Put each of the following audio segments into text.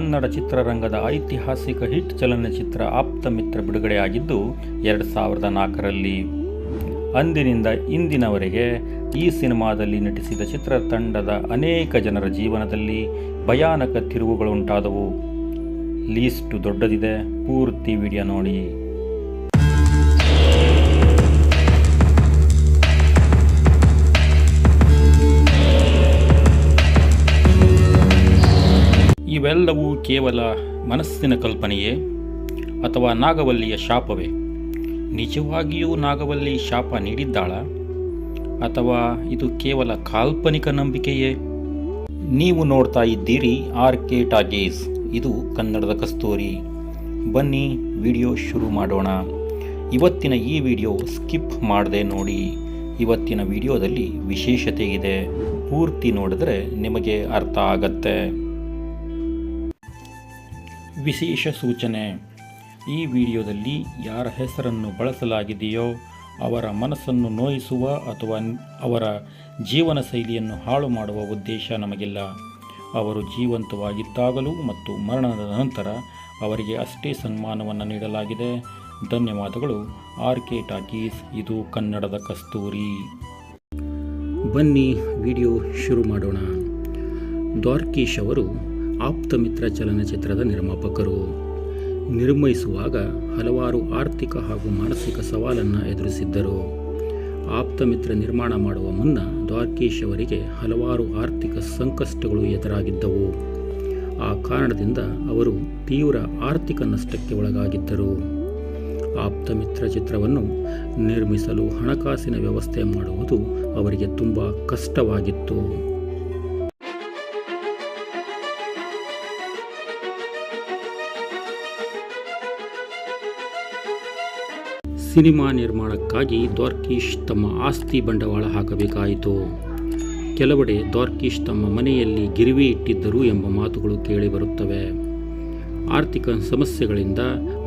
ಕನ್ನಡ ಚಿತ್ರರಂಗದ ಐತಿಹಾಸಿಕ ಹಿಟ್ ಚಲನಚಿತ್ರ ಆಪ್ತಮಿತ್ರ ಬಿಡುಗಡೆಯಾಗಿದ್ದು ಎರಡು ಸಾವಿರದ ನಾಲ್ಕರಲ್ಲಿ. ಅಂದಿನಿಂದ ಇಂದಿನವರೆಗೆ ಈ ಸಿನಿಮಾದಲ್ಲಿ ನಟಿಸಿದ ಚಿತ್ರತಂಡದ ಅನೇಕ ಜನರ ಜೀವನದಲ್ಲಿ ಭಯಾನಕ ತಿರುವುಗಳುಂಟಾದವು ಲೀಸ್ಟು ದೊಡ್ಡದಿದೆ, ಪೂರ್ತಿ ವಿಡಿಯೋ ನೋಡಿ. ಇವೆಲ್ಲವೂ ಕೇವಲ ಮನಸ್ಸಿನ ಕಲ್ಪನೆಯೇ ಅಥವಾ ನಾಗವಲ್ಲಿಯ ಶಾಪವೇ? ನಿಜವಾಗಿಯೂ ನಾಗವಲ್ಲಿ ಶಾಪ ನೀಡಿದ್ದಾಳ? ಅಥವಾ ಇದು ಕೇವಲ ಕಾಲ್ಪನಿಕ ನಂಬಿಕೆಯೇ? ನೀವು ನೋಡ್ತಾ ಇದ್ದೀರಿ ಆರ್ ಕೆ ಟಾಗೇಸ್ ಇದು ಕನ್ನಡದ ಕಸ್ತೂರಿ. ಬನ್ನಿ ವಿಡಿಯೋ ಶುರು ಮಾಡೋಣ. ಇವತ್ತಿನ ಈ ವಿಡಿಯೋ ಸ್ಕಿಪ್ ಮಾಡದೆ ನೋಡಿ. ಇವತ್ತಿನ ವಿಡಿಯೋದಲ್ಲಿ ವಿಶೇಷತೆ ಇದೆ. ಪೂರ್ತಿ ನೋಡಿದ್ರೆ ನಿಮಗೆ ಅರ್ಥ ಆಗತ್ತೆ. ವಿಶೇಷ ಸೂಚನೆ. ಈ ವಿಡಿಯೋದಲ್ಲಿ ಯಾರ ಹೆಸರನ್ನು ಬಳಸಲಾಗಿದೆಯೋ, ಅವರ ಮನಸ್ಸನ್ನು ನೋಯಿಸುವ ಅಥವಾ ಅವರ ಜೀವನ ಶೈಲಿಯನ್ನು ಹಾಳು ಮಾಡುವ ಉದ್ದೇಶ ನಮಗಿಲ್ಲ. ಅವರು ಜೀವಂತವಾಗಿದ್ದಾಗಲೂ ಮತ್ತು ಮರಣದ ನಂತರ ಅವರಿಗೆ ಅಷ್ಟೇ ಸನ್ಮಾನವನ್ನು ನೀಡಲಾಗಿದೆ. ಧನ್ಯವಾದಗಳು. ಆರ್ ಕೆ ಟಾಕೀಸ್, ಇದು ಕನ್ನಡದ ಕಸ್ತೂರಿ. ಬನ್ನಿ, ವಿಡಿಯೋ ಶುರು ಮಾಡೋಣ. ದ್ವಾರ್ಕೀಶ್ ಅವರು ಆಪ್ತಮಿತ್ರ ಚಲನಚಿತ್ರದ ನಿರ್ಮಾಪಕರು. ನಿರ್ಮಿಸುವಾಗ ಹಲವಾರು ಆರ್ಥಿಕ ಹಾಗೂ ಮಾನಸಿಕ ಸವಾಲನ್ನು ಎದುರಿಸಿದ್ದರು. ಆಪ್ತಮಿತ್ರ ನಿರ್ಮಾಣ ಮಾಡುವ ಮುನ್ನ ದ್ವಾರ್ಕೀಶ್ ಅವರಿಗೆ ಹಲವಾರು ಆರ್ಥಿಕ ಸಂಕಷ್ಟಗಳು ಎದುರಾಗಿದ್ದವು. ಆ ಕಾರಣದಿಂದ ಅವರು ತೀವ್ರ ಆರ್ಥಿಕ ನಷ್ಟಕ್ಕೆ ಒಳಗಾಗಿದ್ದರು. ಆಪ್ತಮಿತ್ರ ಚಿತ್ರವನ್ನು ನಿರ್ಮಿಸಲು ಹಣಕಾಸಿನ ವ್ಯವಸ್ಥೆ ಮಾಡುವುದು ಅವರಿಗೆ ತುಂಬ ಕಷ್ಟವಾಗಿತ್ತು. ಸಿನಿಮಾ ನಿರ್ಮಾಣಕ್ಕಾಗಿ ದ್ವಾರ್ಕೀಶ್ ತಮ್ಮ ಆಸ್ತಿ ಬಂಡವಾಳ ಹಾಕಬೇಕಾಯಿತು. ಕೆಲವೆಡೆ ದ್ವಾರ್ಕೀಶ್ ತಮ್ಮ ಮನೆಯಲ್ಲಿ ಗಿರಿವಿ ಇಟ್ಟಿದ್ದರು ಎಂಬ ಮಾತುಗಳು ಕೇಳಿಬರುತ್ತವೆ ಆರ್ಥಿಕ ಸಮಸ್ಯೆಗಳಿಂದ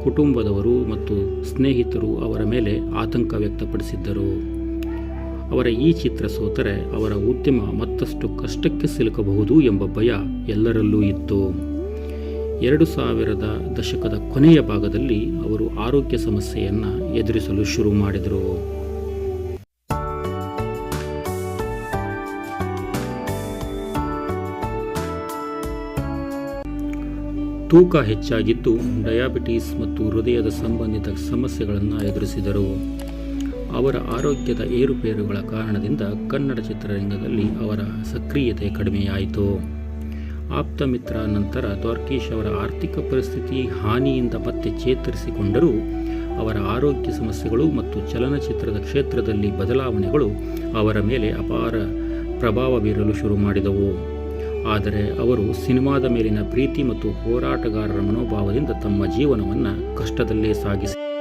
ಕುಟುಂಬದವರು ಮತ್ತು ಸ್ನೇಹಿತರು ಅವರ ಮೇಲೆ ಆತಂಕ ವ್ಯಕ್ತಪಡಿಸಿದ್ದರು. ಅವರ ಈ ಚಿತ್ರ ಸೋತರೆ ಅವರ ಉದ್ಯಮ ಮತ್ತಷ್ಟು ಕಷ್ಟಕ್ಕೆ ಸಿಲುಕಬಹುದು ಎಂಬ ಭಯ ಎಲ್ಲರಲ್ಲೂ ಇತ್ತು. ಎರಡು ಸಾವಿರದ ದಶಕದ ಕೊನೆಯ ಭಾಗದಲ್ಲಿ ಅವರು ಆರೋಗ್ಯ ಸಮಸ್ಯೆಯನ್ನು ಎದುರಿಸಲು ಶುರು ಮಾಡಿದರು. ತೂಕ ಹೆಚ್ಚಾಗಿದ್ದು ಡಯಾಬಿಟೀಸ್ ಮತ್ತು ಹೃದಯದ ಸಂಬಂಧಿತ ಸಮಸ್ಯೆಗಳನ್ನು ಎದುರಿಸಿದರು. ಅವರ ಆರೋಗ್ಯದ ಏರುಪೇರುಗಳ ಕಾರಣದಿಂದ ಕನ್ನಡ ಚಿತ್ರರಂಗದಲ್ಲಿ ಅವರ ಸಕ್ರಿಯತೆ ಕಡಿಮೆಯಾಯಿತು. ಆಪ್ತಮಿತ್ರ ನಂತರ ದ್ವಾರ್ಕೀಶ್ ಅವರ ಆರ್ಥಿಕ ಪರಿಸ್ಥಿತಿ, ಹಾನಿಯಿಂದ ಮತ್ತೆ ಚೇತರಿಸಿಕೊಂಡರೂ ಅವರ ಆರೋಗ್ಯ ಸಮಸ್ಯೆಗಳು ಮತ್ತು ಚಲನಚಿತ್ರದ ಕ್ಷೇತ್ರದಲ್ಲಿ ಬದಲಾವಣೆಗಳು ಅವರ ಮೇಲೆ ಅಪಾರ ಪ್ರಭಾವ ಬೀರಲು ಶುರು ಮಾಡಿದವು. ಆದರೆ ಅವರು ಸಿನಿಮಾದ ಮೇಲಿನ ಪ್ರೀತಿ ಮತ್ತು ಹೋರಾಟಗಾರರ ಮನೋಭಾವದಿಂದ ತಮ್ಮ ಜೀವನವನ್ನು ಕಷ್ಟದಲ್ಲೇ ಸಾಗಿಸಿ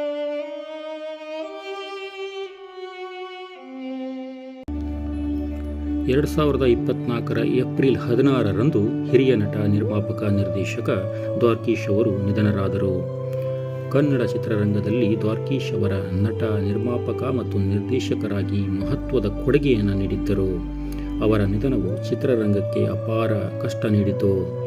ಎರಡು ಸಾವಿರದ ಇಪ್ಪತ್ನಾಲ್ಕರ ಏಪ್ರಿಲ್ ಹದಿನಾರರಂದು ಹಿರಿಯ ನಟ, ನಿರ್ಮಾಪಕ, ನಿರ್ದೇಶಕ ದ್ವಾರ್ಕೀಶ್ ಅವರು ನಿಧನರಾದರು. ಕನ್ನಡ ಚಿತ್ರರಂಗದಲ್ಲಿ ದ್ವಾರ್ಕೀಶ್ ಅವರ ನಟ, ನಿರ್ಮಾಪಕ ಮತ್ತು ನಿರ್ದೇಶಕರಾಗಿ ಮಹತ್ವದ ಕೊಡುಗೆಯನ್ನು ನೀಡಿದ್ದರು. ಅವರ ನಿಧನವು ಚಿತ್ರರಂಗಕ್ಕೆ ಅಪಾರ ಕಷ್ಟ ನೀಡಿತು.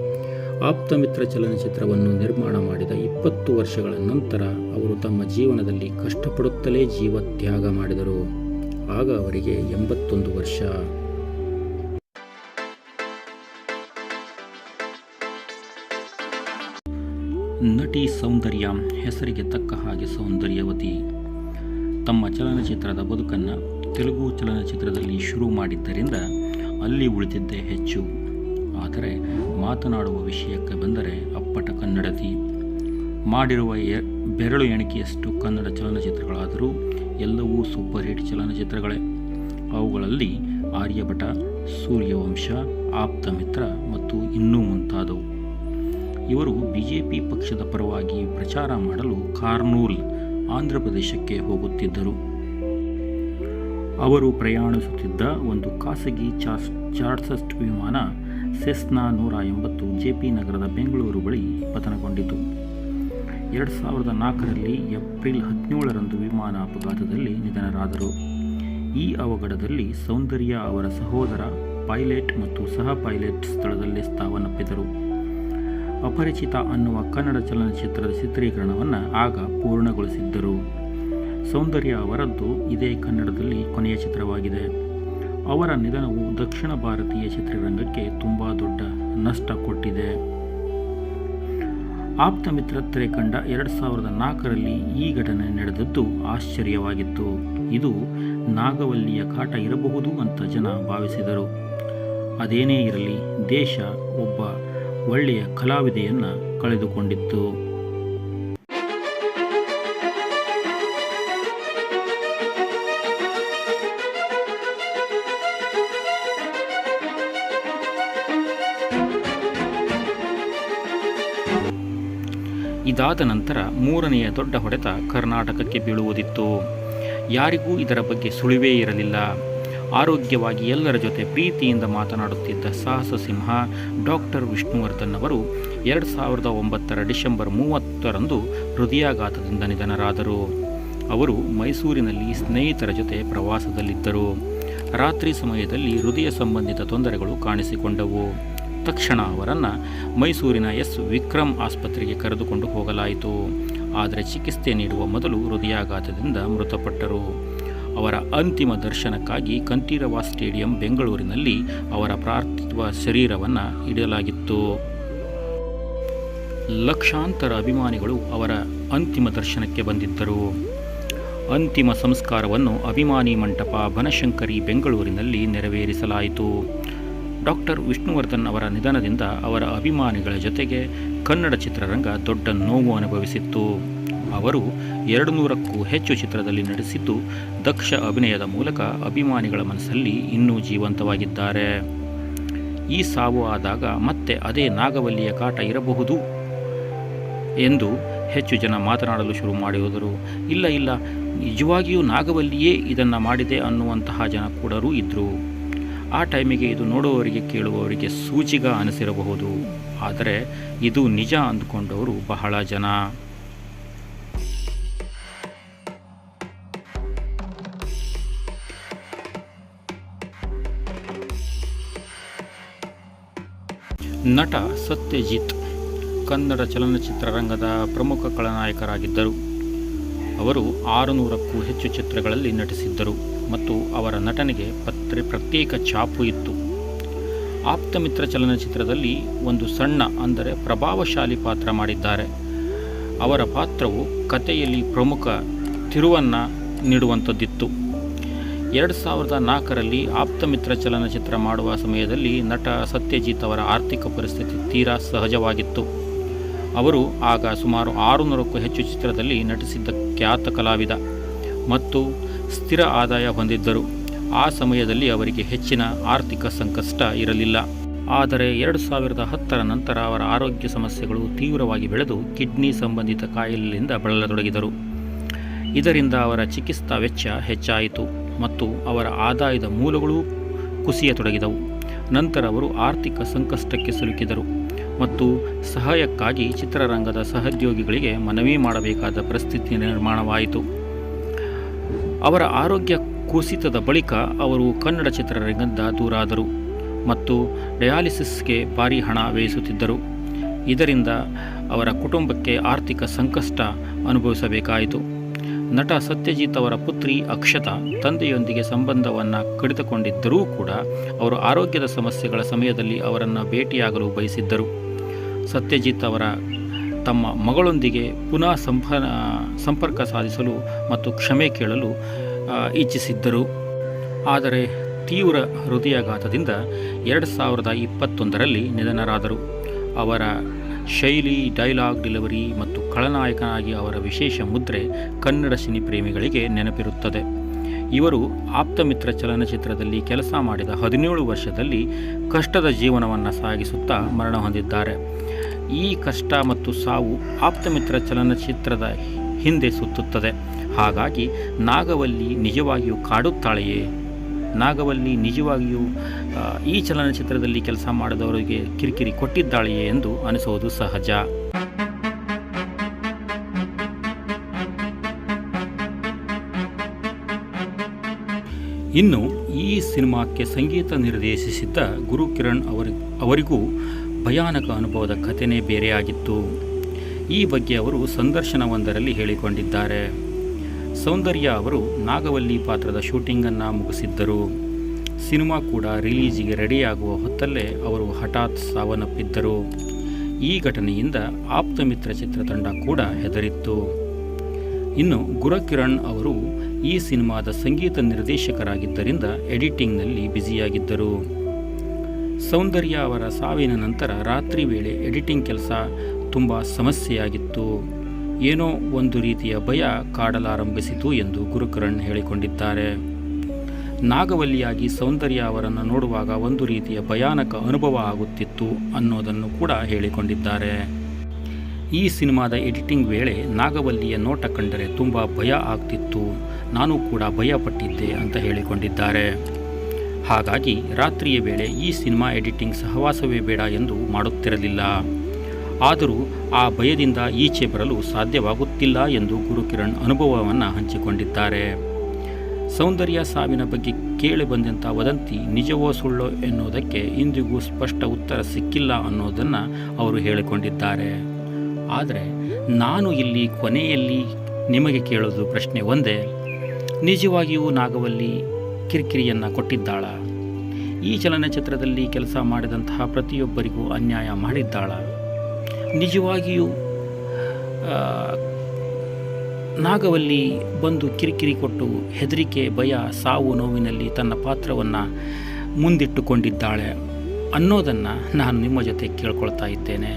ಆಪ್ತಮಿತ್ರ ಚಲನಚಿತ್ರವನ್ನು ನಿರ್ಮಾಣ ಮಾಡಿದ ಇಪ್ಪತ್ತು ವರ್ಷಗಳ ನಂತರ ಅವರು ತಮ್ಮ ಜೀವನದಲ್ಲಿ ಕಷ್ಟಪಡುತ್ತಲೇ ಜೀವ ತ್ಯಾಗ ಮಾಡಿದರು. ಆಗ ಅವರಿಗೆ ಎಂಬತ್ತೊಂದು ವರ್ಷ. ನಟಿ ಸೌಂದರ್ಯ ಹೆಸರಿಗೆ ತಕ್ಕ ಹಾಗೆ ಸೌಂದರ್ಯವತಿ. ತಮ್ಮ ಚಲನಚಿತ್ರದ ಬದುಕನ್ನು ತೆಲುಗು ಚಲನಚಿತ್ರದಲ್ಲಿ ಶುರು ಮಾಡಿದ್ದರಿಂದ ಅಲ್ಲಿ ಉಳಿದಿದ್ದೇ ಹೆಚ್ಚು. ಆದರೆ ಮಾತನಾಡುವ ವಿಷಯಕ್ಕೆ ಬಂದರೆ ಅಪ್ಪಟ ಕನ್ನಡತಿ. ಮಾಡಿರುವ ಬೆರಳು ಎಣಿಕೆಯಷ್ಟು ಕನ್ನಡ ಚಲನಚಿತ್ರಗಳಾದರೂ ಎಲ್ಲವೂ ಸೂಪರ್ ಹಿಟ್ ಚಲನಚಿತ್ರಗಳೇ. ಅವುಗಳಲ್ಲಿ ಆರ್ಯಭಟ, ಸೂರ್ಯವಂಶ, ಆಪ್ತ ಮಿತ್ರ ಮತ್ತು ಇನ್ನೂ ಮುಂತಾದವು. ಇವರು ಬಿಜೆಪಿ ಪಕ್ಷದ ಪರವಾಗಿ ಪ್ರಚಾರ ಮಾಡಲು ಕಾರ್ನೂಲ್, ಆಂಧ್ರ ಪ್ರದೇಶಕ್ಕೆ ಹೋಗುತ್ತಿದ್ದರು. ಅವರು ಪ್ರಯಾಣಿಸುತ್ತಿದ್ದ ಒಂದು ಖಾಸಗಿ ಚಾಸ್ ವಿಮಾನ ಸೆಸ್ನಾ ನೂರ ಎಂಬತ್ತು ಜೆ ಪಿ ನಗರದ ಬೆಂಗಳೂರು ಬಳಿ ಪತನಗೊಂಡಿತು. ಎರಡು ಸಾವಿರದ ನಾಲ್ಕರಲ್ಲಿ ಏಪ್ರಿಲ್ ಹದಿನೇಳರಂದು ವಿಮಾನ ಅಪಘಾತದಲ್ಲಿ ನಿಧನರಾದರು. ಈ ಅವಘಡದಲ್ಲಿ ಸೌಂದರ್ಯ ಅವರ ಸಹೋದರ, ಪೈಲಟ್ ಮತ್ತು ಸಹ ಪೈಲಟ್ ಸ್ಥಳದಲ್ಲೇ ಸಾವನ್ನಪ್ಪಿದರು ಅಪರಿಚಿತ ಅನ್ನುವ ಕನ್ನಡ ಚಲನಚಿತ್ರದ ಚಿತ್ರೀಕರಣವನ್ನು ಆಗ ಪೂರ್ಣಗೊಳಿಸಿದ್ದರು. ಸೌಂದರ್ಯ ಅವರದ್ದು ಇದೇ ಕನ್ನಡದಲ್ಲಿ ಕೊನೆಯ ಚಿತ್ರವಾಗಿದೆ. ಅವರ ನಿಧನವು ದಕ್ಷಿಣ ಭಾರತೀಯ ಚಿತ್ರರಂಗಕ್ಕೆ ತುಂಬ ದೊಡ್ಡ ನಷ್ಟ ಕೊಟ್ಟಿದೆ. ಆಪ್ತ ಮಿತ್ರತ್ರೆ ಕಂಡ ಎರಡು ಸಾವಿರದ ನಾಲ್ಕರಲ್ಲಿ ಈ ಘಟನೆ ನಡೆದದ್ದು ಆಶ್ಚರ್ಯವಾಗಿತ್ತು. ಇದು ನಾಗವಲ್ಲಿಯ ಕಾಟ ಇರಬಹುದು ಅಂತ ಜನ ಭಾವಿಸಿದರು. ಅದೇನೇ ಇರಲಿ, ದೇಶ ಒಬ್ಬ ಒಳ್ಳೆಯ ಕಲಾವಿದೆಯನ್ನು ಕಳೆದುಕೊಂಡಿತ್ತು. ಇದಾದ ನಂತರ ಮೂರನೆಯ ದೊಡ್ಡ ಹೊಡೆತ ಕರ್ನಾಟಕಕ್ಕೆ ಬೀಳುವುದಿತ್ತು. ಯಾರಿಗೂ ಇದರ ಬಗ್ಗೆ ಸುಳಿವೇ ಇರಲಿಲ್ಲ. ಆರೋಗ್ಯವಾಗಿ ಎಲ್ಲರ ಜೊತೆ ಪ್ರೀತಿಯಿಂದ ಮಾತನಾಡುತ್ತಿದ್ದ ಸಾಹಸ ಸಿಂಹ ಡಾಕ್ಟರ್ ವಿಷ್ಣುವರ್ಧನ್ ಅವರು ಎರಡು ಸಾವಿರದ ಒಂಬತ್ತರ ಡಿಸೆಂಬರ್ ಮೂವತ್ತರಂದು ಹೃದಯಾಘಾತದಿಂದ ನಿಧನರಾದರು. ಅವರು ಮೈಸೂರಿನಲ್ಲಿ ಸ್ನೇಹಿತರ ಜೊತೆ ಪ್ರವಾಸದಲ್ಲಿದ್ದರು. ರಾತ್ರಿ ಸಮಯದಲ್ಲಿ ಹೃದಯ ಸಂಬಂಧಿತ ತೊಂದರೆಗಳು ಕಾಣಿಸಿಕೊಂಡವು. ತಕ್ಷಣ ಅವರನ್ನು ಮೈಸೂರಿನ ಎಸ್. ವಿಕ್ರಮ್ ಆಸ್ಪತ್ರೆಗೆ ಕರೆದುಕೊಂಡು ಹೋಗಲಾಯಿತು. ಆದರೆ ಚಿಕಿತ್ಸೆ ನೀಡುವ ಮೊದಲು ಹೃದಯಾಘಾತದಿಂದ ಮೃತಪಟ್ಟರು. ಅವರ ಅಂತಿಮ ದರ್ಶನಕ್ಕಾಗಿ ಕಂಠೀರವ ಸ್ಟೇಡಿಯಂ ಬೆಂಗಳೂರಿನಲ್ಲಿ ಅವರ ಪ್ರಾರ್ಥಿತ್ವ ಶರೀರವನ್ನು ಇಡಲಾಗಿತ್ತು ಲಕ್ಷಾಂತರ ಅಭಿಮಾನಿಗಳು ಅವರ ಅಂತಿಮ ದರ್ಶನಕ್ಕೆ ಬಂದಿದ್ದರು. ಅಂತಿಮ ಸಂಸ್ಕಾರವನ್ನು ಅಭಿಮಾನಿ ಮಂಟಪ ಬನಶಂಕರಿ ಬೆಂಗಳೂರಿನಲ್ಲಿ ನೆರವೇರಿಸಲಾಯಿತು. ಡಾಕ್ಟರ್ ವಿಷ್ಣುವರ್ಧನ್ ಅವರ ನಿಧನದಿಂದ ಅವರ ಅಭಿಮಾನಿಗಳ ಜೊತೆಗೆ ಕನ್ನಡ ಚಿತ್ರರಂಗ ದೊಡ್ಡ ನೋವು ಅನುಭವಿಸಿತ್ತು. ಅವರು ಎರಡು ನೂರಕ್ಕೂ ಹೆಚ್ಚು ಚಿತ್ರದಲ್ಲಿ ನಟಿಸಿದ್ದು ದಕ್ಷ ಅಭಿನಯದ ಮೂಲಕ ಅಭಿಮಾನಿಗಳ ಮನಸ್ಸಲ್ಲಿ ಇನ್ನೂ ಜೀವಂತವಾಗಿದ್ದಾರೆ. ಈ ಸಾವು ಆದಾಗ ಮತ್ತೆ ಅದೇ ನಾಗವಲ್ಲಿಯ ಕಾಟ ಇರಬಹುದು ಎಂದು ಹೆಚ್ಚು ಜನ ಮಾತನಾಡಲು ಶುರು ಮಾಡಿದರು ಇಲ್ಲ ಇಲ್ಲ, ನಿಜವಾಗಿಯೂ ನಾಗವಲ್ಲಿಯೇ ಇದನ್ನು ಮಾಡಿದೆ ಅನ್ನುವಂತಹ ಜನ ಕೂಡರೂ ಇದ್ದರು ಆ ಟೈಮಿಗೆ ಇದು ನೋಡುವವರಿಗೆ ಕೇಳುವವರಿಗೆ ಸೂಚಿಗ ಅನಿಸಿರಬಹುದು. ಆದರೆ ಇದು ನಿಜ ಅಂದುಕೊಂಡವರು ಬಹಳ ಜನ. ನಟ ಸತ್ಯಜಿತ್ ಕನ್ನಡ ಚಲನಚಿತ್ರರಂಗದ ಪ್ರಮುಖ ಖಳನಾಯಕರಾಗಿದ್ದರು. ಅವರು ಆರುನೂರಕ್ಕೂ ಹೆಚ್ಚು ಚಿತ್ರಗಳಲ್ಲಿ ನಟಿಸಿದ್ದರು ಮತ್ತು ಅವರ ನಟನೆಗೆ ಪತ್ರೆ ಪ್ರತ್ಯೇಕ ಛಾಪು ಇತ್ತು. ಆಪ್ತಮಿತ್ರ ಚಲನಚಿತ್ರದಲ್ಲಿ ಒಂದು ಸಣ್ಣ ಅಂದರೆ ಪ್ರಭಾವಶಾಲಿ ಪಾತ್ರ ಮಾಡಿದ್ದಾರೆ. ಅವರ ಪಾತ್ರವು ಕಥೆಯಲ್ಲಿ ಪ್ರಮುಖ ತಿರುವನ್ನು ನೀಡುವಂಥದ್ದಿತ್ತು. ಎರಡು ಸಾವಿರದ ನಾಲ್ಕರಲ್ಲಿ ಆಪ್ತಮಿತ್ರ ಚಲನಚಿತ್ರ ಮಾಡುವ ಸಮಯದಲ್ಲಿ ನಟ ಸತ್ಯಜಿತ್ ಅವರ ಆರ್ಥಿಕ ಪರಿಸ್ಥಿತಿ ತೀರಾ ಸಹಜವಾಗಿತ್ತು. ಅವರು ಆಗ ಸುಮಾರು ಆರುನೂರಕ್ಕೂ ಹೆಚ್ಚು ಚಿತ್ರದಲ್ಲಿ ನಟಿಸಿದ್ದ ಖ್ಯಾತ ಕಲಾವಿದ ಮತ್ತು ಸ್ಥಿರ ಆದಾಯ ಹೊಂದಿದ್ದರು. ಆ ಸಮಯದಲ್ಲಿ ಅವರಿಗೆ ಹೆಚ್ಚಿನ ಆರ್ಥಿಕ ಸಂಕಷ್ಟ ಇರಲಿಲ್ಲ. ಆದರೆ ಎರಡು ಸಾವಿರದ ಹತ್ತರ ನಂತರ ಅವರ ಆರೋಗ್ಯ ಸಮಸ್ಯೆಗಳು ತೀವ್ರವಾಗಿ ಬೆಳೆದು ಕಿಡ್ನಿ ಸಂಬಂಧಿತ ಕಾಯಿಲೆಯಿಂದ ಬಳಲತೊಡಗಿದರು. ಇದರಿಂದ ಅವರ ಚಿಕಿತ್ಸಾ ವೆಚ್ಚ ಹೆಚ್ಚಾಯಿತು. ಮತ್ತು ಅವರ ಆದಾಯದ ಮೂಲಗಳು ಕುಸಿಯತೊಡಗಿದವು. ನಂತರ ಅವರು ಆರ್ಥಿಕ ಸಂಕಷ್ಟಕ್ಕೆ ಸಿಲುಕಿದರು ಮತ್ತು ಸಹಾಯಕ್ಕಾಗಿ ಚಿತ್ರರಂಗದ ಸಹೋದ್ಯೋಗಿಗಳಿಗೆ ಮನವಿ ಮಾಡಬೇಕಾದ ಪರಿಸ್ಥಿತಿ ನಿರ್ಮಾಣವಾಯಿತು. ಅವರ ಆರೋಗ್ಯ ಕುಸಿತದ ಬಳಿಕ ಅವರು ಕನ್ನಡ ಚಿತ್ರರಂಗದಿಂದ ದೂರಾದರು ಮತ್ತು ಡಯಾಲಿಸಿಸ್ಗೆ ಭಾರಿ ಹಣ ವ್ಯಯಿಸುತ್ತಿದ್ದರು. ಇದರಿಂದ ಅವರ ಕುಟುಂಬಕ್ಕೆ ಆರ್ಥಿಕ ಸಂಕಷ್ಟ ಅನುಭವಿಸಬೇಕಾಯಿತು. ನಟ ಸತ್ಯಜಿತ್ ಅವರ ಪುತ್ರಿ ಅಕ್ಷತಾ ತಂದೆಯೊಂದಿಗೆ ಸಂಬಂಧವನ್ನು ಕಡಿತಕೊಂಡಿದ್ದರೂ ಕೂಡ ಅವರು ಆರೋಗ್ಯದ ಸಮಸ್ಯೆಗಳ ಸಮಯದಲ್ಲಿ ಅವರನ್ನು ಭೇಟಿಯಾಗಲು ಬಯಸಿದ್ದರು. ಸತ್ಯಜಿತ್ ಅವರ ತಮ್ಮ ಮಗಳೊಂದಿಗೆ ಪುನಃ ಸಂಪ ಸಂಪರ್ಕ ಸಾಧಿಸಲು ಮತ್ತು ಕ್ಷಮೆ ಕೇಳಲು ಇಚ್ಛಿಸಿದ್ದರು. ಆದರೆ ತೀವ್ರ ಹೃದಯಾಘಾತದಿಂದ ಎರಡು ಸಾವಿರದ ಇಪ್ಪತ್ತೊಂದರಲ್ಲಿ ನಿಧನರಾದರು. ಅವರ ಶೈಲಿ, ಡೈಲಾಗ್ ಡೆಲಿವರಿ ಮತ್ತು ಖಳನಾಯಕನಾಗಿ ಅವರ ವಿಶೇಷ ಮುದ್ರೆ ಕನ್ನಡ ಸಿನಿ ಪ್ರೇಮಿಗಳಿಗೆ ನೆನಪಿರುತ್ತದೆ. ಇವರು ಆಪ್ತಮಿತ್ರ ಚಲನಚಿತ್ರದಲ್ಲಿ ಕೆಲಸ ಮಾಡಿದ ಹದಿನೇಳು ವರ್ಷದಲ್ಲಿ ಕಷ್ಟದ ಜೀವನವನ್ನು ಸಾಗಿಸುತ್ತಾ ಮರಣ ಹೊಂದಿದ್ದಾರೆ. ಈ ಕಷ್ಟ ಮತ್ತು ಸಾವು ಆಪ್ತಮಿತ್ರ ಚಲನಚಿತ್ರದ ಹಿಂದೆ ಸುತ್ತುತ್ತದೆ. ಹಾಗಾಗಿ ನಾಗವಲ್ಲಿ ನಿಜವಾಗಿಯೂ ಕಾಡುತ್ತಾಳೆಯೇ? ನಾಗವಲ್ಲಿ ನಿಜವಾಗಿಯೂ ಈ ಚಲನಚಿತ್ರದಲ್ಲಿ ಕೆಲಸ ಮಾಡಿದವರಿಗೆ ಕಿರಿಕಿರಿ ಕೊಟ್ಟಿದ್ದಾಳೆಯೇ ಎಂದು ಅನಿಸುವುದು ಸಹಜ. ಇನ್ನು ಈ ಸಿನಿಮಾಕ್ಕೆ ಸಂಗೀತ ನಿರ್ದೇಶಿಸಿದ್ದ ಗುರು ಕಿರಣ್ ಅವರಿ, ಅವರಿಗೂ ಭಯಾನಕ ಅನುಭವದ ಕಥೆನೇ ಬೇರೆಯಾಗಿತ್ತು. ಈ ಬಗ್ಗೆ ಅವರು ಸಂದರ್ಶನವೊಂದರಲ್ಲಿ ಹೇಳಿಕೊಂಡಿದ್ದಾರೆ. ಸೌಂದರ್ಯ ಅವರು ನಾಗವಲ್ಲಿ ಪಾತ್ರದ ಶೂಟಿಂಗನ್ನು ಮುಗಿಸಿದ್ದರು. ಸಿನಿಮಾ ಕೂಡ ರಿಲೀಸಿಗೆ ರೆಡಿಯಾಗುವ ಹೊತ್ತಲ್ಲೇ ಅವರು ಹಠಾತ್ ಸಾವನ್ನಪ್ಪಿದ್ದರು. ಈ ಘಟನೆಯಿಂದ ಆಪ್ತ ಮಿತ್ರ ಚಿತ್ರತಂಡ ಕೂಡ ಹೆದರಿತ್ತು. ಇನ್ನು ಗುರಕಿರಣ್ ಅವರು ಈ ಸಿನಿಮಾದ ಸಂಗೀತ ನಿರ್ದೇಶಕರಾಗಿದ್ದರಿಂದ ಎಡಿಟಿಂಗ್ನಲ್ಲಿ ಬ್ಯುಸಿಯಾಗಿದ್ದರು. ಸೌಂದರ್ಯ ಅವರ ಸಾವಿನ ನಂತರ ರಾತ್ರಿ ವೇಳೆ ಎಡಿಟಿಂಗ್ ಕೆಲಸ ತುಂಬ ಸಮಸ್ಯೆಯಾಗಿತ್ತು. ಏನೋ ಒಂದು ರೀತಿಯ ಭಯ ಕಾಡಲಾರಂಭಿಸಿತು ಎಂದು ಗುರುಕರಣ್ ಹೇಳಿಕೊಂಡಿದ್ದಾರೆ. ನಾಗವಲ್ಲಿಯಾಗಿ ಸೌಂದರ್ಯ ಅವರನ್ನು ನೋಡುವಾಗ ಒಂದು ರೀತಿಯ ಭಯಾನಕ ಅನುಭವ ಆಗುತ್ತಿತ್ತು ಅನ್ನೋದನ್ನು ಕೂಡ ಹೇಳಿಕೊಂಡಿದ್ದಾರೆ. ಈ ಸಿನಿಮಾದ ಎಡಿಟಿಂಗ್ ವೇಳೆ ನಾಗವಲ್ಲಿಯ ನೋಟ ಕಂಡರೆ ತುಂಬ ಭಯ ಆಗ್ತಿತ್ತು. ನಾನು ಕೂಡ ಭಯಪಟ್ಟಿದ್ದೆ ಅಂತ ಹೇಳಿಕೊಂಡಿದ್ದಾರೆ. ಹಾಗಾಗಿ ರಾತ್ರಿಯ ವೇಳೆ ಈ ಸಿನಿಮಾ ಎಡಿಟಿಂಗ್ ಸಹವಾಸವೇ ಬೇಡ ಎಂದು ಮಾಡುತ್ತಿರಲಿಲ್ಲ. ಆದರೂ ಆ ಭಯದಿಂದ ಈಚೆ ಬರಲು ಸಾಧ್ಯವಾಗುತ್ತಿಲ್ಲ ಎಂದು ಗುರುಕಿರಣ್ ಅನುಭವವನ್ನು ಹಂಚಿಕೊಂಡಿದ್ದಾರೆ. ಸೌಂದರ್ಯ ಸಾವಿನ ಬಗ್ಗೆ ಕೇಳಿ ಬಂದಂಥ ವದಂತಿ ನಿಜವೋ ಸುಳ್ಳೋ ಎನ್ನುವುದಕ್ಕೆ ಇಂದಿಗೂ ಸ್ಪಷ್ಟ ಉತ್ತರ ಸಿಕ್ಕಿಲ್ಲ ಅನ್ನೋದನ್ನು ಅವರು ಹೇಳಿಕೊಂಡಿದ್ದಾರೆ. ಆದರೆ ನಾನು ಇಲ್ಲಿ ಕೊನೆಯಲ್ಲಿ ನಿಮಗೆ ಕೇಳೋದು ಪ್ರಶ್ನೆ ಒಂದೇ. ನಿಜವಾಗಿಯೂ ನಾಗವಲ್ಲಿ ಕಿರಿಕಿರಿಯನ್ನು ಕೊಟ್ಟಿದ್ದಾಳ? ಈ ಚಲನಚಿತ್ರದಲ್ಲಿ ಕೆಲಸ ಮಾಡಿದಂತಹ ಪ್ರತಿಯೊಬ್ಬರಿಗೂ ಅನ್ಯಾಯ ಮಾಡಿದ್ದಾಳ? ನಿಜವಾಗಿಯೂ ನಾಗವಲ್ಲಿ ಬಂದು ಕಿರಿಕಿರಿ ಕೊಟ್ಟು ಹೆದರಿಕೆ, ಭಯ, ಸಾವು ನೋವಿನಲ್ಲಿ ತನ್ನ ಪಾತ್ರವನ್ನು ಮುಂದಿಟ್ಟುಕೊಂಡಿದ್ದಾಳೆ ಅನ್ನೋದನ್ನು ನಾನು ನಿಮ್ಮ ಜೊತೆ ಕೇಳ್ಕೊಳ್ತಾ ಇದ್ದೇನೆ.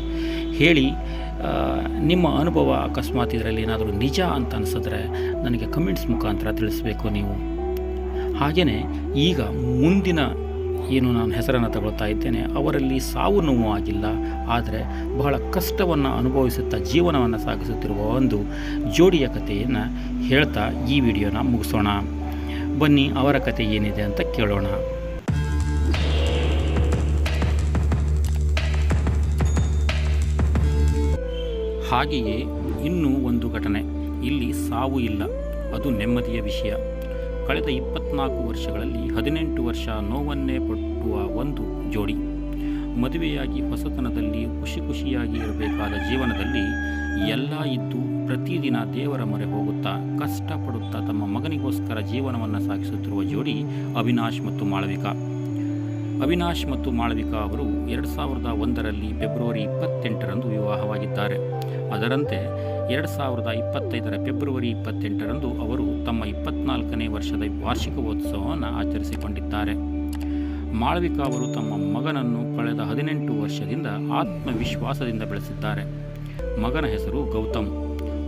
ಹೇಳಿ ನಿಮ್ಮ ಅನುಭವ ಅಕಸ್ಮಾತ್ ಇದರಲ್ಲಿ ಏನಾದರೂ ನಿಜ ಅಂತ ಅನಿಸಿದ್ರೆ ನನಗೆ ಕಮೆಂಟ್ಸ್ ಮುಖಾಂತರ ತಿಳಿಸಬೇಕು ನೀವು. ಹಾಗೆಯೇ ಈಗ ಮುಂದಿನ ಏನು ನಾನು ಹೆಸರನ್ನು ತಗೊಳ್ತಾ ಇದ್ದೇನೆ, ಅವರಲ್ಲಿ ಸಾವು ನೋವು ಆಗಿಲ್ಲ. ಆದರೆ ಬಹಳ ಕಷ್ಟವನ್ನು ಅನುಭವಿಸುತ್ತಾ ಜೀವನವನ್ನು ಸಾಗಿಸುತ್ತಿರುವ ಒಂದು ಜೋಡಿಯ ಕಥೆಯನ್ನು ಹೇಳ್ತಾ ಈ ವಿಡಿಯೋನ ಮುಗಿಸೋಣ. ಬನ್ನಿ, ಅವರ ಕತೆ ಏನಿದೆ ಅಂತ ಕೇಳೋಣ. ಹಾಗೆಯೇ ಇನ್ನೂ ಒಂದು ಘಟನೆ. ಇಲ್ಲಿ ಸಾವು ಇಲ್ಲ. ಅದು ನೆಮ್ಮದಿಯ ವಿಷಯ. ಕಳೆದ ಇಪ್ಪತ್ನಾಲ್ಕು ವರ್ಷಗಳಲ್ಲಿ ಹದಿನೆಂಟು ವರ್ಷ ನೋವನ್ನೇ ಪಟ್ಟುವ ಒಂದು ಜೋಡಿ. ಮದುವೆಯಾಗಿ ಹೊಸತನದಲ್ಲಿ ಖುಷಿ ಖುಷಿಯಾಗಿ ಇರಬೇಕಾದ ಜೀವನದಲ್ಲಿ ಎಲ್ಲ ಇದ್ದು ಪ್ರತಿದಿನ ದೇವರ ಮೊರೆ ಹೋಗುತ್ತಾ ಕಷ್ಟಪಡುತ್ತಾ ತಮ್ಮ ಮಗನಿಗೋಸ್ಕರ ಜೀವನವನ್ನು ಸಾಗಿಸುತ್ತಿರುವ ಜೋಡಿ ಅವಿನಾಶ್ ಮತ್ತು ಮಾಳವಿಕಾ. ಅವಿನಾಶ್ ಮತ್ತು ಮಾಳವಿಕಾ ಅವರು ಎರಡು ಸಾವಿರದ ಒಂದರಲ್ಲಿ ಫೆಬ್ರವರಿ ಇಪ್ಪತ್ತೆಂಟರಂದು ವಿವಾಹವಾಗಿದ್ದಾರೆ. ಅದರಂತೆ ಎರಡು ಸಾವಿರದ ಇಪ್ಪತ್ತೈದರ ಫೆಬ್ರವರಿ ಇಪ್ಪತ್ತೆಂಟರಂದು ಅವರು ತಮ್ಮ ಇಪ್ಪತ್ನಾಲ್ಕನೇ ವರ್ಷದ ವಾರ್ಷಿಕೋತ್ಸವವನ್ನು ಆಚರಿಸಿಕೊಂಡಿದ್ದಾರೆ. ಮಾಳವಿಕಾ ಅವರು ತಮ್ಮ ಮಗನನ್ನು ಕಳೆದ ಹದಿನೆಂಟು ವರ್ಷದಿಂದ ಆತ್ಮವಿಶ್ವಾಸದಿಂದ ಬೆಳೆಸಿದ್ದಾರೆ. ಮಗನ ಹೆಸರು ಗೌತಮ್.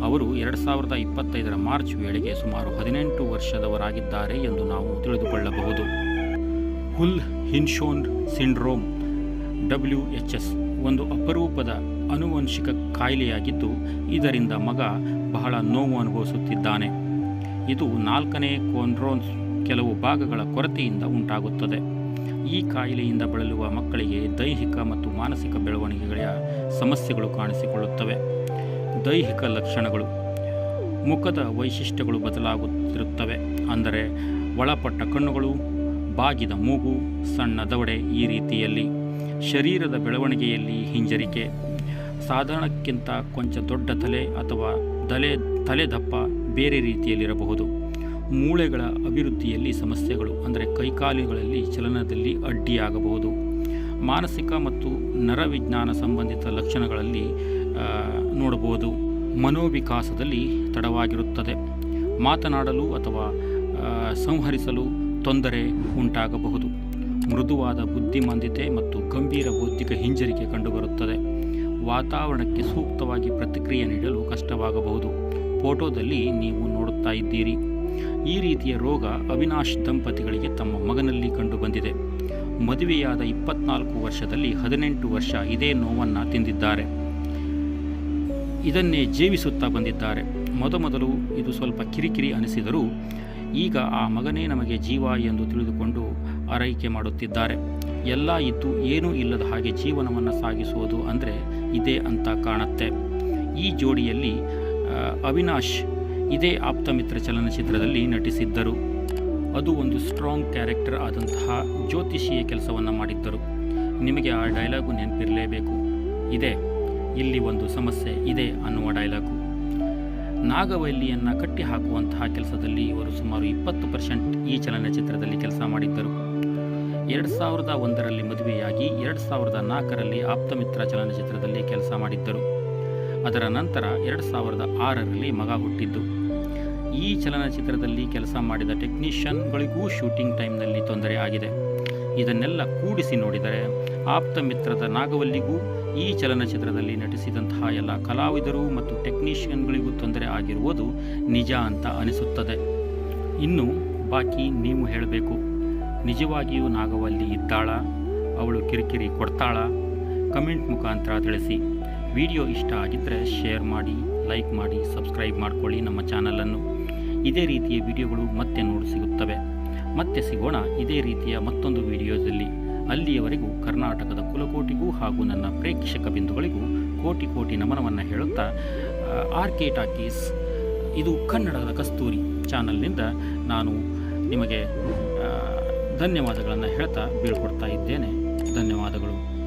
ಅವರು ಎರಡು ಸಾವಿರದ ಇಪ್ಪತ್ತೈದರ ಮಾರ್ಚ್ ವೇಳೆಗೆ ಸುಮಾರು ಹದಿನೆಂಟು ವರ್ಷದವರಾಗಿದ್ದಾರೆ ಎಂದು ನಾವು ತಿಳಿದುಕೊಳ್ಳಬಹುದು. ಹುಲ್ ಹಿನ್ಶೋನ್ ಸಿಂಡ್ರೋಮ್, ಡಬ್ಲ್ಯೂ ಎಚ್ ಎಸ್ ಒಂದು ಅಪರೂಪದ ಆನುವಂಶಿಕ ಕಾಯಿಲೆಯಾಗಿದ್ದು, ಇದರಿಂದ ಮಗ ಬಹಳ ನೋವು ಅನುಭವಿಸುತ್ತಿದ್ದಾನೆ. ಇದು ನಾಲ್ಕನೇ ಕೋನ್ರೋನ್ಸ್ ಕೆಲವು ಭಾಗಗಳ ಕೊರತೆಯಿಂದ ಉಂಟಾಗುತ್ತದೆ. ಈ ಕಾಯಿಲೆಯಿಂದ ಬಳಲುವ ಮಕ್ಕಳಿಗೆ ದೈಹಿಕ ಮತ್ತು ಮಾನಸಿಕ ಬೆಳವಣಿಗೆಗಳ ಸಮಸ್ಯೆಗಳು ಕಾಣಿಸಿಕೊಳ್ಳುತ್ತವೆ. ದೈಹಿಕ ಲಕ್ಷಣಗಳು, ಮುಖದ ವೈಶಿಷ್ಟ್ಯಗಳು ಬದಲಾಗುತ್ತಿರುತ್ತವೆ. ಅಂದರೆ ಒಳಪಟ್ಟ ಕಣ್ಣುಗಳು, ಬಾಗಿದ ಮೂಗು ಸಣ್ಣ ದವಡೆ ಈ ರೀತಿಯಲ್ಲಿ. ಶರೀರದ ಬೆಳವಣಿಗೆಯಲ್ಲಿ ಹಿಂಜರಿಕೆ ಸಾಧಾರಣಕ್ಕಿಂತ ಕೊಂಚ ದೊಡ್ಡ ತಲೆ ಅಥವಾ ತಲೆ ತಲೆ ದಪ್ಪ ಬೇರೆ ರೀತಿಯಲ್ಲಿರಬಹುದು. ಮೂಳೆಗಳ ಅಭಿವೃದ್ಧಿಯಲ್ಲಿ ಸಮಸ್ಯೆಗಳು, ಅಂದರೆ ಕೈಕಾಲುಗಳಲ್ಲಿ ಚಲನದಲ್ಲಿ ಅಡ್ಡಿಯಾಗಬಹುದು. ಮಾನಸಿಕ ಮತ್ತು ನರವಿಜ್ಞಾನ ಸಂಬಂಧಿತ ಲಕ್ಷಣಗಳಲ್ಲಿ ನೋಡಬಹುದು. ಮನೋವಿಕಾಸದಲ್ಲಿ ತಡವಾಗಿರುತ್ತದೆ. ಮಾತನಾಡಲು ಅಥವಾ ಸಂಹರಿಸಲು ತೊಂದರೆ ಉಂಟಾಗಬಹುದು. ಮೃದುವಾದ ಬುದ್ಧಿಮಾಂದ್ಯತೆ ಮತ್ತು ಗಂಭೀರ ಬೌದ್ಧಿಕ ಹಿಂಜರಿಕೆ ಕಂಡುಬರುತ್ತದೆ. ವಾತಾವರಣಕ್ಕೆ ಸೂಕ್ತವಾಗಿ ಪ್ರತಿಕ್ರಿಯೆ ನೀಡಲು ಕಷ್ಟವಾಗಬಹುದು. ಫೋಟೋದಲ್ಲಿ ನೀವು ನೋಡುತ್ತಾ ಇದ್ದೀರಿ. ಈ ರೀತಿಯ ರೋಗ ಅವಿನಾಶ್ ದಂಪತಿಗಳಿಗೆ ತಮ್ಮ ಮಗನಲ್ಲಿ ಕಂಡುಬಂದಿದೆ. ಮದುವೆಯಾದ ಇಪ್ಪತ್ನಾಲ್ಕು ವರ್ಷದಲ್ಲಿ ಹದಿನೆಂಟು ವರ್ಷ ಇದೇ ನೋವನ್ನು ತಿಂದಿದ್ದಾರೆ. ಇದನ್ನೇ ಜೀವಿಸುತ್ತಾ ಬಂದಿದ್ದಾರೆ. ಮೊದಮೊದಲು ಇದು ಸ್ವಲ್ಪ ಕಿರಿಕಿರಿ ಅನಿಸಿದರೂ ಈಗ ಆ ಮಗನೇ ನಮಗೆ ಜೀವ ಎಂದು ತಿಳಿದುಕೊಂಡು ಆರೈಕೆ ಮಾಡುತ್ತಿದ್ದಾರೆ. ಎಲ್ಲ ಇದ್ದು ಏನೂ ಇಲ್ಲದ ಹಾಗೆ ಜೀವನವನ್ನು ಸಾಗಿಸುವುದು ಅಂದರೆ ಇದೇ ಅಂತ ಕಾಣುತ್ತೆ. ಈ ಜೋಡಿಯಲ್ಲಿ ಅವಿನಾಶ್ ಇದೇ ಆಪ್ತಮಿತ್ರ ಚಲನಚಿತ್ರದಲ್ಲಿ ನಟಿಸಿದ್ದರು. ಅದು ಒಂದು ಸ್ಟ್ರಾಂಗ್ ಕ್ಯಾರೆಕ್ಟರ್ ಆದಂತಹ ಜ್ಯೋತಿಷಿಯ ಕೆಲಸವನ್ನು ಮಾಡಿದ್ದರು. ನಿಮಗೆ ಆ ಡೈಲಾಗು ನೆನಪಿರಲೇಬೇಕು. ಇದೆ, ಇಲ್ಲಿ ಒಂದು ಸಮಸ್ಯೆ ಇದೆ ಅನ್ನುವ ಡೈಲಾಗು. ನಾಗವಲ್ಲಿಯನ್ನು ಕಟ್ಟಿ ಹಾಕುವಂತಹ ಕೆಲಸದಲ್ಲಿ ಇವರು ಸುಮಾರು ಇಪ್ಪತ್ತು ಪರ್ಸೆಂಟ್ ಈ ಚಲನಚಿತ್ರದಲ್ಲಿ ಕೆಲಸ ಮಾಡಿದ್ದರು. ಎರಡು ಸಾವಿರದ ಒಂದರಲ್ಲಿ ಮದುವೆಯಾಗಿ ಎರಡು ಸಾವಿರದ ನಾಲ್ಕರಲ್ಲಿ ಆಪ್ತಮಿತ್ರ ಚಲನಚಿತ್ರದಲ್ಲಿ ಕೆಲಸ ಮಾಡಿದ್ದರು. ಅದರ ನಂತರ ಎರಡು ಸಾವಿರದ ಆರರಲ್ಲಿ ಮಗ ಹುಟ್ಟಿದ್ದು. ಈ ಚಲನಚಿತ್ರದಲ್ಲಿ ಕೆಲಸ ಮಾಡಿದ ಟೆಕ್ನಿಷಿಯನ್ಗಳಿಗೂ ಶೂಟಿಂಗ್ ಟೈಮ್ನಲ್ಲಿ ತೊಂದರೆ ಆಗಿದೆ. ಇದನ್ನೆಲ್ಲ ಕೂಡಿಸಿ ನೋಡಿದರೆ ಆಪ್ತಮಿತ್ರದ ನಾಗವಲ್ಲಿಗೂ ಈ ಚಲನಚಿತ್ರದಲ್ಲಿ ನಟಿಸಿದಂತಹ ಎಲ್ಲ ಕಲಾವಿದರು ಮತ್ತು ಟೆಕ್ನಿಷಿಯನ್ಗಳಿಗೂ ತೊಂದರೆ ಆಗಿರುವುದು ನಿಜ ಅಂತ ಅನಿಸುತ್ತದೆ. ಇನ್ನು ಬಾಕಿ ನೀವು ಹೇಳಬೇಕು. ನಿಜವಾಗಿಯೂ ನಾಗವಲ್ಲಿ ಇದ್ದಾಳ? ಅವಳು ಕಿರಿಕಿರಿ ಕೊಡ್ತಾಳ? ಕಮೆಂಟ್ ಮುಖಾಂತರ ತಿಳಿಸಿ. ವಿಡಿಯೋ ಇಷ್ಟ ಆಗಿದ್ದರೆ ಶೇರ್ ಮಾಡಿ, ಲೈಕ್ ಮಾಡಿ, ಸಬ್ಸ್ಕ್ರೈಬ್ ಮಾಡಿಕೊಳ್ಳಿ ನಮ್ಮ ಚಾನಲನ್ನು. ಇದೇ ರೀತಿಯ ವಿಡಿಯೋಗಳು ಮತ್ತೆ ನೋಡಿ ಸಿಗುತ್ತವೆ. ಮತ್ತೆ ಸಿಗೋಣ ಇದೇ ರೀತಿಯ ಮತ್ತೊಂದು ವಿಡಿಯೋದಲ್ಲಿ. ಅಲ್ಲಿಯವರೆಗೂ ಕರ್ನಾಟಕದ ಕುಲಕೋಟಿಗೂ ಹಾಗೂ ನನ್ನ ಪ್ರೇಕ್ಷಕ ಬಿಂದುಗಳಿಗೂ ಕೋಟಿ ಕೋಟಿ ನಮನವನ್ನು ಹೇಳುತ್ತಾ ಆರ್ ಕೆ ಟಾಕೀಸ್, ಇದು ಕನ್ನಡದ ಕಸ್ತೂರಿ ಚಾನಲ್ನಿಂದ ನಾನು ನಿಮಗೆ ಧನ್ಯವಾದಗಳನ್ನು ಹೇಳ್ತಾ ಬೀಳ್ಕೊಡ್ತಾ ಇದ್ದೇನೆ. ಧನ್ಯವಾದಗಳು.